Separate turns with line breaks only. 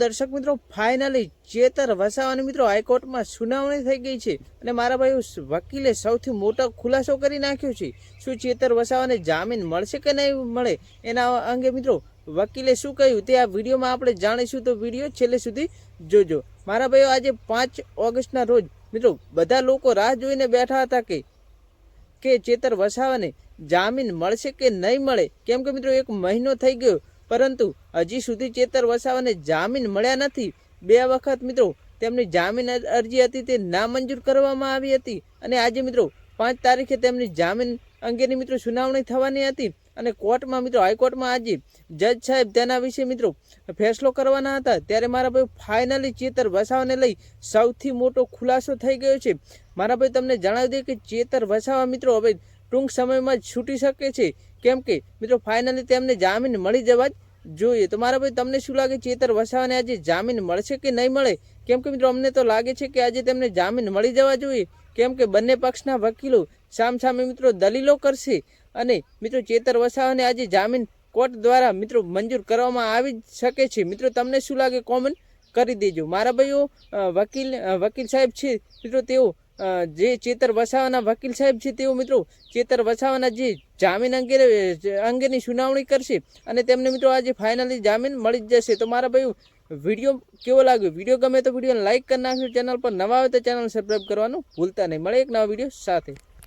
દર્શક મિત્રો ફાઇનલી ચેતર વસાવાની મિત્રો હાઈકોર્ટમાં સુનાવણી થઈ ગઈ છે અને મારા ભાઈ વકીલે સૌથી મોટો ખુલાસો કરી નાખ્યો છે. શું ચેતર વસાવાને જામીન મળશે કે નહીં મળે એના અંગે મિત્રો વકીલે શું કહ્યું તે આ વિડીયોમાં આપણે જાણીશું. તો વીડિયો છેલ્લે સુધી જોજો. મારા ભાઈઓ, આજે પાંચ ઓગસ્ટના રોજ મિત્રો બધા લોકો રાહ જોઈને બેઠા હતા કે કે ચેતર વસાવાને જામીન મળશે કે નહીં મળે? કેમ કે મિત્રો એક મહિનો થઈ ગયો પરંતુ હજી સુધી ચેતર વસાવાને જામીન મળ્યા નથી. બે વખત મિત્રો, તેમની જામીન અરજી હતી તે નામંજૂર કરવામાં આવી હતી અને આજે મિત્રો, પાંચ તારીખે તેમની જામીન અંગેની મિત્રો સુનાવણી થવાની હતી અને કોર્ટમાં મિત્રો, હાઈકોર્ટમાં આજે જજ સાહેબ તેના વિશે મિત્રો ફેસલો કરવાના હતા. ત્યારે મારા ભાઈ ફાઇનલી ચેતર વસાવાને લઈ સૌથી મોટો ખુલાસો થઈ ગયો છે. મારા ભાઈ, તમને જણાવી દઈએ કે ચેતર વસાવા મિત્રો, હવે ટૂંક સમયમાં જ છૂટી શકે છે. કેમ કે, મિત્રો ફાઇનલી તેમને જામીન મળી જવા જ જોઈએ. તો મારા ભાઈ, તમને શું લાગે? ચેતર વસાવાને આજે જામીન મળશે કે નહીં મળે? કેમ કે, મિત્રો, અમને તો લાગે છે કે આજે તેમને જામીન મળી જવા જોઈએ. કેમ કે, બંને પક્ષના વકીલો સામસામે, મિત્રો, દલીલો કરશે. અને, મિત્રો, ચેતર વસાવાને આજે જામીન કોર્ટ દ્વારા, મિત્રો, મંજૂર કરવામાં આવી શકે છે. મિત્રો, તમને શું લાગે? કોમેન્ટ કરી દેજો. મારા ભાઈઓ વકીલ વકીલ સાહેબ છે. મિત્રો, તેઓ જે ચેતર વસાવાના વકીલ સાહેબ છે તેઓ મિત્રો ચેતર વસાવાના જે જામીન અંગે અંગેની સુનાવણી કરશે અને તેમને મિત્રો આજે ફાઇનલી જામીન મળી જ જશે. તો મારા ભાઈ વીડિયો કેવો લાગ્યો? વીડિયો ગમે તો વિડીયોને લાઇક કરી નાખજો. ચેનલ પર નવા આવે તો ચેનલ સબસ્ક્રાઈબ કરવાનું ભૂલતા નહીં. મળે એક નવા વીડિયો સાથે.